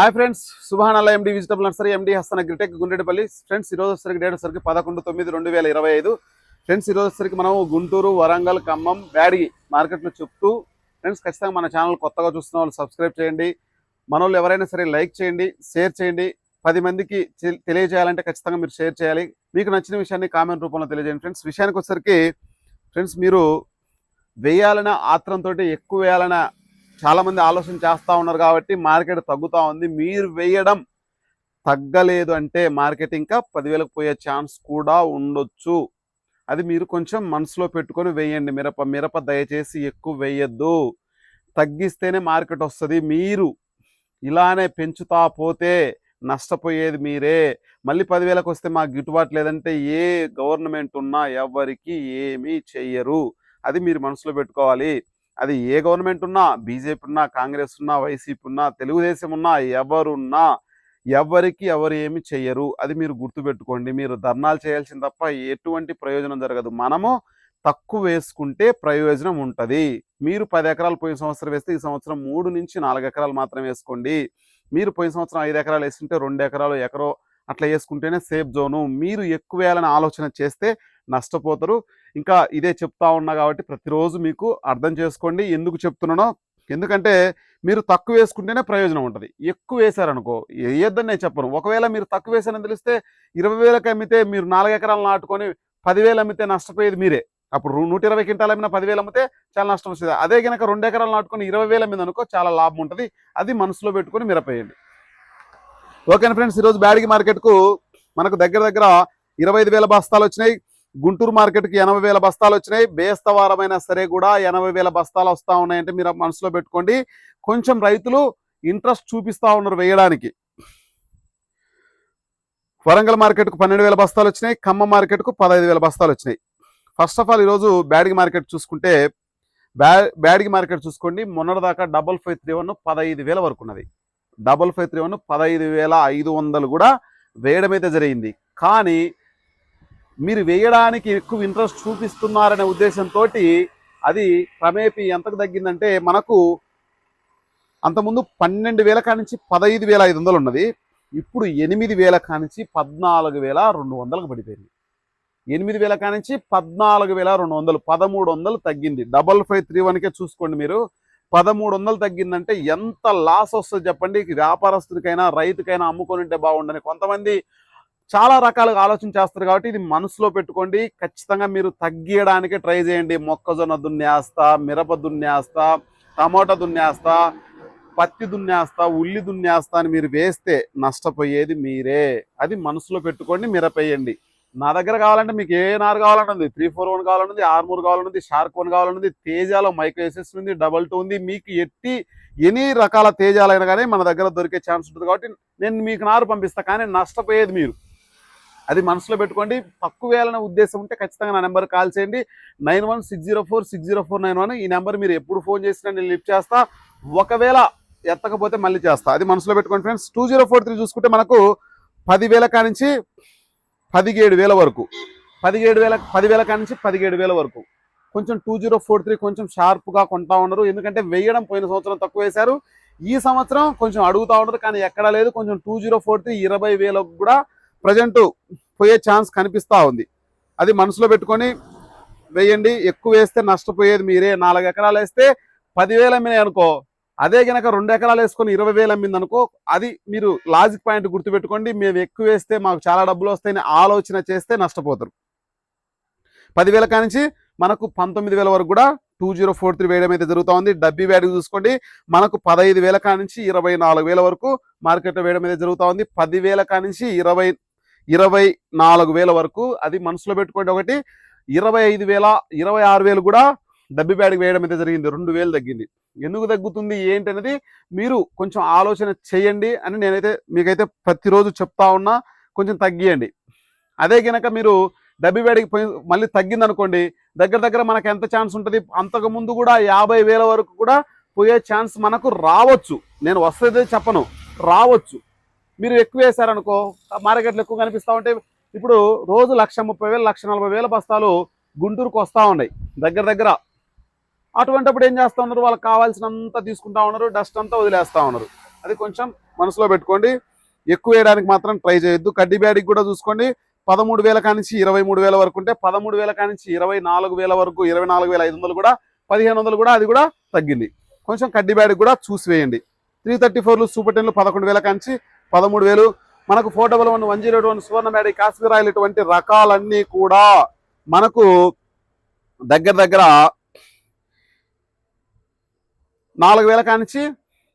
Hi friends Subhan MD vegetable nursery MD Hastana గ్రిటెక్ Gundepalli friends ఈరోజు వచ్చరికి date వచ్చరికి పదకొండు తొమ్మిది రెండు వేల ఇరవై ఐదు. ఫ్రెండ్స్ ఈరోజు వచ్చరికి మనం గుంటూరు వరంగల్ ఖమ్మం బ్యాడిగి మార్కెట్లో చెప్తూ ఫ్రెండ్స్ ఖచ్చితంగా మన ఛానల్ కొత్తగా చూస్తున్న వాళ్ళు సబ్స్క్రైబ్ చేయండి. మన వాళ్ళు ఎవరైనా సరే లైక్ చేయండి షేర్ చేయండి. పది మందికి తెలియజేయాలంటే ఖచ్చితంగా మీరు షేర్ చేయాలి. మీకు నచ్చిన విషయాన్ని కామెంట్ రూపంలో తెలియజేయండి. ఫ్రెండ్స్ విషయానికి వచ్చరికి ఫ్రెండ్స్ మీరు వేయాలన్న ఆత్రంతో ఎక్కువ వేయాలన్న చాలామంది ఆలోచన చేస్తూ ఉన్నారు కాబట్టి మార్కెట్ తగ్గుతూ ఉంది. మీరు వేయడం తగ్గలేదు అంటే మార్కెట్ ఇంకా పదివేలకు పోయే ఛాన్స్ కూడా ఉండొచ్చు. అది మీరు కొంచెం మనసులో పెట్టుకొని వేయండి. మిరప మిరప దయచేసి ఎక్కువ వేయద్దు. తగ్గిస్తేనే మార్కెట్ వస్తుంది. మీరు ఇలానే పెంచుతా పోతే నష్టపోయేది మీరే. మళ్ళీ పదివేలకు వస్తే మాకు గిట్టుబాటు లేదంటే ఏ గవర్నమెంట్ ఉన్నా ఎవరికి ఏమీ చెయ్యరు. అది మీరు మనసులో పెట్టుకోవాలి. అది ఏ గవర్నమెంట్ ఉన్నా బీజేపీ ఉన్నా కాంగ్రెస్ ఉన్నా వైసీపీ ఉన్నా తెలుగుదేశం ఉన్నా ఎవరున్నా ఎవరికి ఎవరు ఏమి చెయ్యరు అది మీరు గుర్తుపెట్టుకోండి. మీరు ధర్నాలు చేయాల్సింది తప్ప ఎటువంటి ప్రయోజనం జరగదు. మనము తక్కువ వేసుకుంటే ప్రయోజనం ఉంటుంది. మీరు పది ఎకరాలు పోయిన సంవత్సరం వేస్తే ఈ సంవత్సరం మూడు నుంచి నాలుగు ఎకరాలు మాత్రం వేసుకోండి. మీరు పోయిన సంవత్సరం ఐదు ఎకరాలు వేసుకుంటే రెండు ఎకరాలు ఎకరో అట్లా వేసుకుంటేనే సేఫ్ జోను మీరు ఎక్కువ వేయాలని ఆలోచన చేస్తే నష్టపోతారు. ఇంకా ఇదే చెప్తా ఉన్నా కాబట్టి ప్రతిరోజు మీకు అర్థం చేసుకోండి ఎందుకు చెప్తున్నానో. ఎందుకంటే మీరు తక్కువ వేసుకుంటేనే ప్రయోజనం ఉంటుంది. ఎక్కువ వేశారనుకో వేయొద్దని నేను చెప్పను. ఒకవేళ మీరు తక్కువ వేసారని తెలిస్తే ఇరవై వేలకు అమ్మితే మీరు నాలుగు ఎకరాలు నాటుకొని పదివేలు అమ్మితే నష్టపోయేది మీరే. అప్పుడు నూట ఇరవై క్వింటాలు అమ్మినా పదివేలు అమ్మితే చాలా నష్టం వస్తుంది. అదే కనుక రెండు ఎకరాలు నాటుకొని ఇరవై వేల మీద అనుకో చాలా లాభం ఉంటుంది. అది మనసులో పెట్టుకొని మిరపేయండి. ఓకేనా ఫ్రెండ్స్ ఈరోజు బ్యాడిగి మార్కెట్కు మనకు దగ్గర దగ్గర ఇరవై ఐదు వేల బస్తాలు వచ్చినాయి. గుంటూరు మార్కెట్కి ఎనభై వేల బస్తాలు వచ్చినాయి. బేస్తవారమైనా సరే కూడా ఎనభై వేల బస్తాలు వస్తూ ఉన్నాయంటే మీరు మనసులో పెట్టుకోండి. కొంచెం రైతులు ఇంట్రెస్ట్ చూపిస్తూ ఉన్నారు వేయడానికి. వరంగల్ మార్కెట్కు పన్నెండు వేల బస్తాలు వచ్చినాయి. ఖమ్మం మార్కెట్కు పదహైదు వేల బస్తాలు వచ్చినాయి. ఫస్ట్ ఆఫ్ ఆల్ ఈరోజు బ్యాడిగి మార్కెట్ చూసుకుంటే బ్యా బ్యాడిగి మార్కెట్ చూసుకోండి. మొన్నటిదాకా డబల్ ఫైవ్ త్రీ వన్ పదహైదు వేల వరకు ఉన్నది. డబల్ ఫైవ్ త్రీ వన్ పదహైదు వేల ఐదు వందలు కూడా వేయడం అయితే జరిగింది. కానీ మీరు వేయడానికి ఎక్కువ ఇంట్రెస్ట్ చూపిస్తున్నారనే ఉద్దేశంతో అది క్రమేపీ ఎంతకు తగ్గిందంటే మనకు అంతకుముందు పన్నెండు వేల కానించి పదహైదు వేల ఐదు వందలు ఉన్నది. ఇప్పుడు ఎనిమిది వేల కానించి పద్నాలుగు వేల రెండు వందలకు పడిపోయింది. ఎనిమిది వేల కానించి పద్నాలుగు వేల రెండు వందలు పదమూడు వందలు తగ్గింది. డబల్ ఫైవ్ త్రీ వన్కే చూసుకోండి మీరు. పదమూడు వందలు తగ్గిందంటే ఎంత లాస్ వస్తుంది చెప్పండి. వ్యాపారస్తుడికైనా రైతుకైనా అమ్ముకొని ఉంటే బాగుండని కొంతమంది చాలా రకాలుగా ఆలోచన చేస్తారు కాబట్టి ఇది మనసులో పెట్టుకోండి. ఖచ్చితంగా మీరు తగ్గియడానికి ట్రై చేయండి. మొక్కజొన్న దున్నేస్తా మిరప దున్నేస్తా టమాటా దున్నేస్తా పత్తి దున్నేస్తా ఉల్లి దున్నేస్తా అని మీరు వేస్తే నష్టపోయేది మీరే. అది మనసులో పెట్టుకోండి మిరపేయండి. నా దగ్గర కావాలంటే మీకు ఏ నారు కావాలంటుంది త్రీ ఫోర్ వన్ కావాలన్నది ఆర్మూర్ కావాలన్నది షార్క్ వన్ కావాలన్నది తేజాలో మైక్రో ఉంది డబల్ టూ ఉంది. మీకు ఎట్టి ఎన్ని రకాల తేజాలైనా కానీ మన దగ్గర దొరికే ఛాన్స్ ఉంటుంది కాబట్టి నేను మీకు నారు పంపిస్తా కానీ నష్టపోయేది మీరు. అది మనసులో పెట్టుకోండి. తక్కువ వేయాలనే ఉద్దేశం ఉంటే ఖచ్చితంగా నా నెంబర్ కాల్ చేయండి. Nine one six zero four six zero four nine one ఈ నెంబర్ మీరు ఎప్పుడు ఫోన్ చేసినా నేను లిఫ్ట్ చేస్తా. ఒకవేళ ఎత్తకపోతే మళ్ళీ చేస్తా. అది మనసులో పెట్టుకోండి friends. Two zero four three చూసుకుంటే మనకు పదివేల కానించి పదిహేడు వేల వరకు. పదిహేడు వేల పదివేల కానించి పదిహేడు వేల వరకు. కొంచెం టూ జీరో ఫోర్ త్రీ కొంచెం షార్ప్గా కొంటా ఉన్నారు. ఎందుకంటే వేయడం పోయిన సంవత్సరం తక్కువ వేశారు. ఈ సంవత్సరం కొంచెం అడుగుతా ఉన్నారు కానీ ఎక్కడా లేదు. కొంచెం టూ జీరో ఫోర్ త్రీ ఇరవై వేలకు కూడా ప్రజెంట్ పోయే ఛాన్స్ కనిపిస్తూ ఉంది. అది మనసులో పెట్టుకొని వేయండి ఎక్కువ వేస్తే నష్టపోయేది మీరే. నాలుగు ఎకరాలు వేస్తే పదివేలు అమ్మినాయి అనుకో అదే గనక రెండు ఎకరాలు వేసుకొని ఇరవై వేలు అమ్మింది అనుకో అది మీరు లాజిక్ పాయింట్ గుర్తుపెట్టుకోండి. మేము ఎక్కువ వేస్తే మాకు చాలా డబ్బులు వస్తాయని ఆలోచన చేస్తే నష్టపోతారు. పదివేల కానించి మనకు పంతొమ్మిది వేల వరకు కూడా టూ జీరో ఫోర్ త్రీ వేయడం అయితే జరుగుతూ ఉంది. డబ్బీ వ్యాల్యూ చూసుకోండి. మనకు పదహైదు వేల కానించి ఇరవై నాలుగు వేల వరకు మార్కెట్లో వేయడం అయితే జరుగుతూ ఉంది. పదివేల కానించి ఇరవై ఇరవై నాలుగు వేల వరకు అది మనసులో పెట్టుకోండి. ఒకటి ఇరవై ఐదు వేల ఇరవై ఆరు వేలు కూడా డబ్బి బ్యాడ్కి వేయడం అయితే జరిగింది. రెండు వేలు తగ్గింది. ఎందుకు తగ్గుతుంది? ఏంటి అనేది మీరు కొంచెం ఆలోచన చేయండి అని నేనైతే మీకైతే ప్రతిరోజు చెప్తా ఉన్నా కొంచెం తగ్గియండి. అదే కనుక మీరు డబ్బి బ్యాడ్కి పోయి మళ్ళీ తగ్గిందనుకోండి దగ్గర దగ్గర మనకు ఎంత ఛాన్స్ ఉంటుంది? అంతకు ముందు కూడా యాభై వేల వరకు కూడా పోయే ఛాన్స్ మనకు రావచ్చు. నేను వస్తుంది చెప్పను రావచ్చు. మీరు ఎక్కువ వేశారనుకో మార్కెట్లో ఎక్కువ కనిపిస్తూ ఉంటే ఇప్పుడు రోజు లక్ష ముప్పై వేలు లక్ష నలభై వేల బస్తాలు గుంటూరుకు వస్తూ ఉన్నాయి దగ్గర దగ్గర. అటువంటిప్పుడు ఏం చేస్తూ ఉన్నారు? వాళ్ళకి కావాల్సినంత తీసుకుంటా ఉన్నారు డస్ట్ అంతా వదిలేస్తూ ఉన్నారు. అది కొంచెం మనసులో పెట్టుకోండి. ఎక్కువ వేయడానికి మాత్రం ట్రై చేయొద్దు. కడ్డీ బ్యాడికి కూడా చూసుకోండి. పదమూడు వేల కానించి ఇరవై మూడు వేల వరకు ఉంటే పదమూడు వేల కానించి ఇరవై నాలుగు వేల వరకు ఇరవై నాలుగు వేల ఐదు వందలు కూడా పదిహేను వందలు కూడా అది కూడా తగ్గింది. కొంచెం కడ్డీ బ్యాడికి కూడా చూసి వేయండి. త్రీ థర్టీ ఫోర్లు సూపర్ టెన్లు పదకొండు వేల కానించి పదమూడు వేలు. మనకు four double one one zero one Suvarna మేడ కాశ్మీర్ ఆయిల్ ఇటువంటి రకాలన్నీ కూడా మనకు దగ్గర దగ్గర నాలుగు వేల కానించి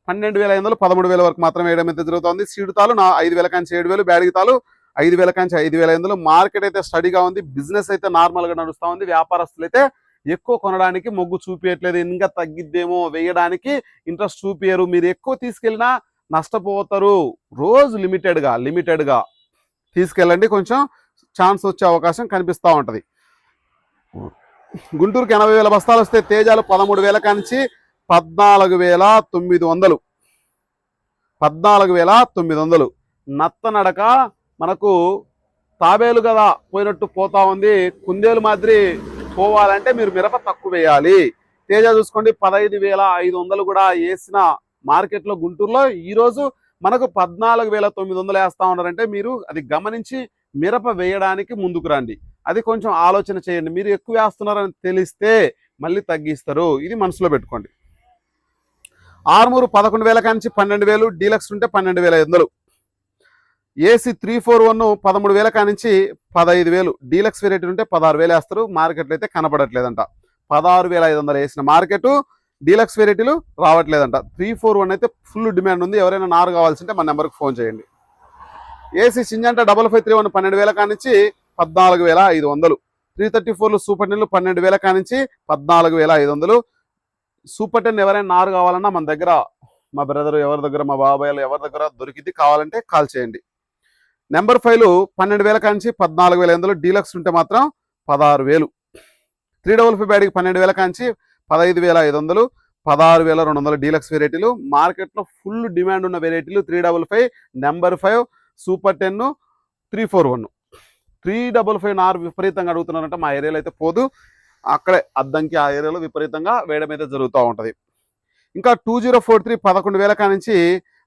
పన్నెండు వేల ఐదు వందలు పదమూడు వేల వరకు మాత్రం వేయడం అయితే జరుగుతుంది. సీడుతాలు నా ఐదు వేల కానించి ఏడు వేలు బ్యాడిగితాలు ఐదు వేల కానించి ఐదు వేల ఐదు వందలు. మార్కెట్ అయితే స్టడీగా ఉంది బిజినెస్ అయితే నార్మల్గా నడుస్తూ ఉంది. వ్యాపారస్తులు అయితే ఎక్కువ కొనడానికి మొగ్గు చూపించట్లేదు ఇంకా తగ్గిద్దేమో వేయడానికి ఇంట్రెస్ట్ చూపించరు మీరు ఎక్కువ తీసుకెళ్ళినా నష్టపోతారు. రోజు లిమిటెడ్గా లిమిటెడ్గా తీసుకెళ్ళండి. కొంచెం ఛాన్స్ వచ్చే అవకాశం కనిపిస్తూ ఉంటుంది. గుంటూరుకి ఎనభై వేల బస్తాలు వస్తే తేజాలు పదమూడు వేల కానించి పద్నాలుగు వేల తొమ్మిది వందలు. పద్నాలుగు వేల తొమ్మిది వందలు. నత్తనడక మనకు తాబేలు కదా పోయినట్టు పోతా ఉంది. కుందేలు మాదిరి పోవాలంటే మీరు మిరప తక్కువ వేయాలి. తేజ చూసుకోండి. పదహైదు వేల ఐదు వందలు కూడా వేసిన మార్కెట్లో గుంటూరులో ఈరోజు మనకు పద్నాలుగు వేల తొమ్మిది వందలు వేస్తూ ఉన్నారంటే మీరు అది గమనించి మిరప వేయడానికి ముందుకు రండి. అది కొంచెం ఆలోచన చేయండి. మీరు ఎక్కువ వేస్తున్నారని తెలిస్తే మళ్ళీ తగ్గిస్తారు. ఇది మనసులో పెట్టుకోండి. ఆరుమూరు పదకొండు వేల కానించి పన్నెండు వేలు డీలక్స్ ఉంటే పన్నెండు వేల ఐదు వందలు. ఏసీ త్రీ ఫోర్ వన్ పదమూడు వేల కానించి పదహైదు వేలు డీలక్స్ వెరైటీ ఉంటే పదహారు వేలు వేస్తారు. మార్కెట్లో అయితే కనపడట్లేదంట. పదహారు వేల ఐదు వందలు వేసిన మార్కెట్ డీలక్స్ వెరైటీలు రావట్లేదంట. త్రీ ఫోర్ వన్ అయితే ఫుల్ డిమాండ్ ఉంది. ఎవరైనా నారు కావాల్సింటే మన నెంబర్కి ఫోన్ చేయండి. AC Syngenta double five three one పన్నెండు వేల కానించి పద్నాలుగు వేల ఐదు వందలు. త్రీ థర్టీ ఫోర్లు సూపర్ టెన్లు పన్నెండు వేల కానించి పద్నాలుగు వేల ఐదు వందలు. సూపర్ టెన్ ఎవరైనా నారు కావాలన్నా మన దగ్గర మా బ్రదర్ ఎవరి దగ్గర మా బాబాయ్లు ఎవరి దగ్గర దొరికింది కావాలంటే కాల్ చేయండి. నెంబర్ ఫైవ్లు పన్నెండు వేల కానించి పద్నాలుగు వేల ఐదు వందలు. డీలక్స్ ఉంటే మాత్రం పదహారు వేలు. త్రీ డబుల్ ఫైవ్ బ్యాడ్కి పన్నెండు వేల కాంచి పదహైదు వేల ఐదు వందలు పదహారు వేల రెండు వందల డీలక్స్ వెరైటీలు. మార్కెట్లో ఫుల్ డిమాండ్ ఉన్న వెరైటీలు three double five number five super ten three four one. Three double five నార్ విపరీతంగా అడుగుతున్నారంటే మా ఏరియాలో అయితే పోదు. అక్కడే అద్దంకి ఆ ఏరియాలో విపరీతంగా వేయడం అయితే జరుగుతూ ఉంటుంది. ఇంకా టూ జీరో ఫోర్ త్రీ పదకొండు వేల కానించి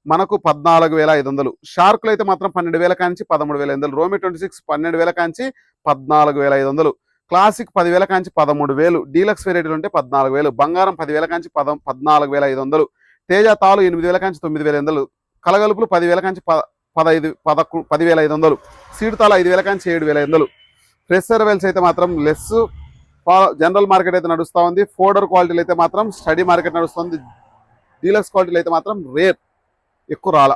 మనకు పద్నాలుగు వేల ఐదు వందలు. షార్కులు అయితే మాత్రం పన్నెండు వేల కానించి పదమూడు వేల ఐదు వందలు. రోమి ట్వంటీ సిక్స్ పన్నెండు వేల కానించి పద్నాలుగు వేల ఐదు వందలు. క్లాసిక్ పదివేల కాంచి పదమూడు వేలు డీలక్స్ వెరైటీలు ఉంటే పద్నాలుగు వేలు బంగారం పదివేల కాంచి పద పద్నాలుగు వేల ఐదు వందలు తేజ తాలు ఎనిమిది వేల కాంచి తొమ్మిది వేల ఐదు వందలు కలగలుపులు పదివేల కాంచి ప పదహైదు పదకొ పదివేల ఐదు వందలు సీడ్ తాలు ఐదు వేల కాంచి ఏడు వేల ఐదు వందలు. ఫ్రెషర్ అయితే మాత్రం లెస్ జనరల్ మార్కెట్ అయితే నడుస్తూ ఉంది. ఫోర్డర్ క్వాలిటీలు అయితే మాత్రం స్టడీ మార్కెట్ నడుస్తుంది. డీలక్స్ క్వాలిటీలు అయితే మాత్రం రేర్ ఎక్కువ రాల.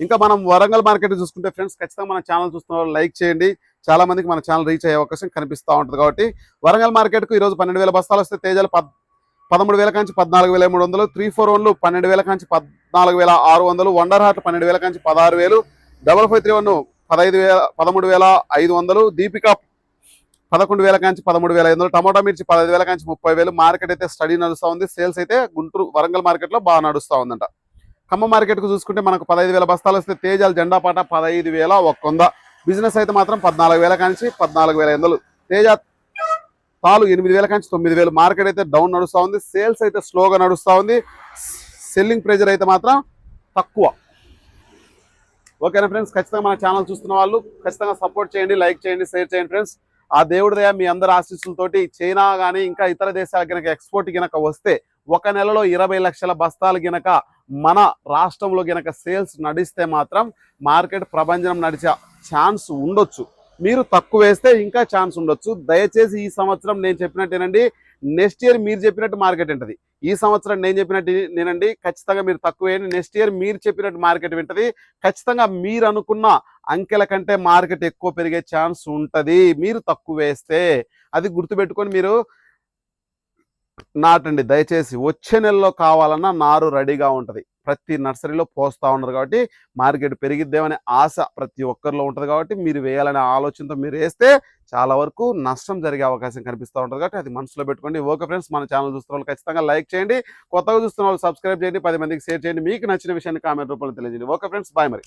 ఇంకా మనం వరంగల్ మార్కెట్ చూసుకుంటే ఫ్రెండ్స్ ఖచ్చితంగా మన ఛానల్ చూస్తున్న లైక్ చేయండి. చాలా మందికి మన ఛానల్ రీచ్ అయ్యే అవకాశం కనిపిస్తూ ఉంటుంది. కాబట్టి వరంగల్ మార్కెట్కు ఈరోజు పన్నెండు వేల బస్తాలు వస్తే తేజాలు పద్ పదమూడు వేల కాంచి పద్నాలుగు వేల మూడు వందలు త్రీ ఫోర్ వన్లు పన్నెండు వేల కాంచి పద్నాలుగు వేల ఆరు వందలు వండర్ హార్ట్ పన్నెండు వేల కాంచి పదహారు వేలు డబల్ ఫైవ్ త్రీ వన్ పదహైదు వేల పదమూడు వేల ఐదు వందలు దీపిక పదకొండు వేల కాంచి పదమూడు వేల ఐదు వందలు టమాటా మిర్చి పదహైదు వేల కాంచి ముప్పై వేలు మార్కెట్ అయితే స్టడీ నడుస్తూ ఉంది. సేల్స్ అయితే గుంటూరు వరంగల్ మార్కెట్లో బాగా నడుస్తూ ఉందంట. ఖమ్మం మార్కెట్కు చూసుకుంటే మనకు పదహైదు వేల బస్తాలు వస్తే తేజాలు జెండా పాట పదహైదు వేల ఒక్క వంద బిజినెస్ అయితే మాత్రం పద్నాలుగు వేల కాంచి పద్నాలుగు వేల ఐదు తేజ తాలు ఎనిమిది వేల కాంచి తొమ్మిది వేలు. మార్కెట్ అయితే డౌన్ నడుస్తూ ఉంది. సేల్స్ అయితే స్లోగా నడుస్తూ ఉంది. సెల్లింగ్ ప్రెజర్ అయితే మాత్రం తక్కువ. ఓకేనా ఫ్రెండ్స్? ఖచ్చితంగా మన ఛానల్ చూస్తున్న వాళ్ళు ఖచ్చితంగా సపోర్ట్ చేయండి లైక్ చేయండి షేర్ చేయండి ఫ్రెండ్స్. ఆ దేవుడి దయ మీ అందరి ఆశీస్సులతోటి చైనా కానీ ఇంకా ఇతర దేశాల గనక ఎక్స్పోర్ట్ గినక వస్తే ఒక నెలలో ఇరవై లక్షల బస్తాలు గినక మన రాష్ట్రంలో గినక సేల్స్ నడిస్తే మాత్రం మార్కెట్ ప్రభంజనం నడిచే ఛాన్స్ ఉండొచ్చు. మీరు తక్కువ వేస్తే ఇంకా ఛాన్స్ ఉండొచ్చు. దయచేసి ఈ సంవత్సరం నేను చెప్పినట్టేనండి నెక్స్ట్ ఇయర్ మీరు చెప్పినట్టు మార్కెట్ ఉంటుంది ఈ సంవత్సరం నేను చెప్పినట్టు నేనండి ఖచ్చితంగా మీరు తక్కువ వేయండి. నెక్స్ట్ ఇయర్ మీరు చెప్పినట్టు మార్కెట్ వింటది. ఖచ్చితంగా మీరు అనుకున్న అంకెల కంటే మార్కెట్ ఎక్కువ పెరిగే ఛాన్స్ ఉంటుంది. మీరు తక్కువ వేస్తే అది గుర్తుపెట్టుకొని మీరు నాటండి. దయచేసి వచ్చే నెలలో కావాలన్నా నారు రెడీగా ఉంటుంది. ప్రతి నర్సరీలో పోస్తా ఉన్నారు కాబట్టి మార్కెట్ పెరిగిద్దేమనే ఆశ ప్రతి ఒక్కరిలో ఉంటుంది కాబట్టి మీరు వేయాలనే ఆలోచనతో మీరు వేస్తే చాలా వరకు నష్టం జరిగే అవకాశం కనిపిస్తూ ఉంటుంది కాబట్టి అది మనసులో పెట్టుకోండి. ఓకే ఫ్రెండ్స్ మన ఛానల్ చూస్తున్న వాళ్ళు ఖచ్చితంగా లైక్ చేయండి. కొత్తగా చూస్తున్న వాళ్ళు సబ్స్క్రైబ్ చేయండి. పది మందికి షేర్ చేయండి. మీకు నచ్చిన విషయాన్ని కామెంట్ రూపంలో తెలియజేయండి. ఓకే ఫ్రెండ్స్ బాయ్ మరి.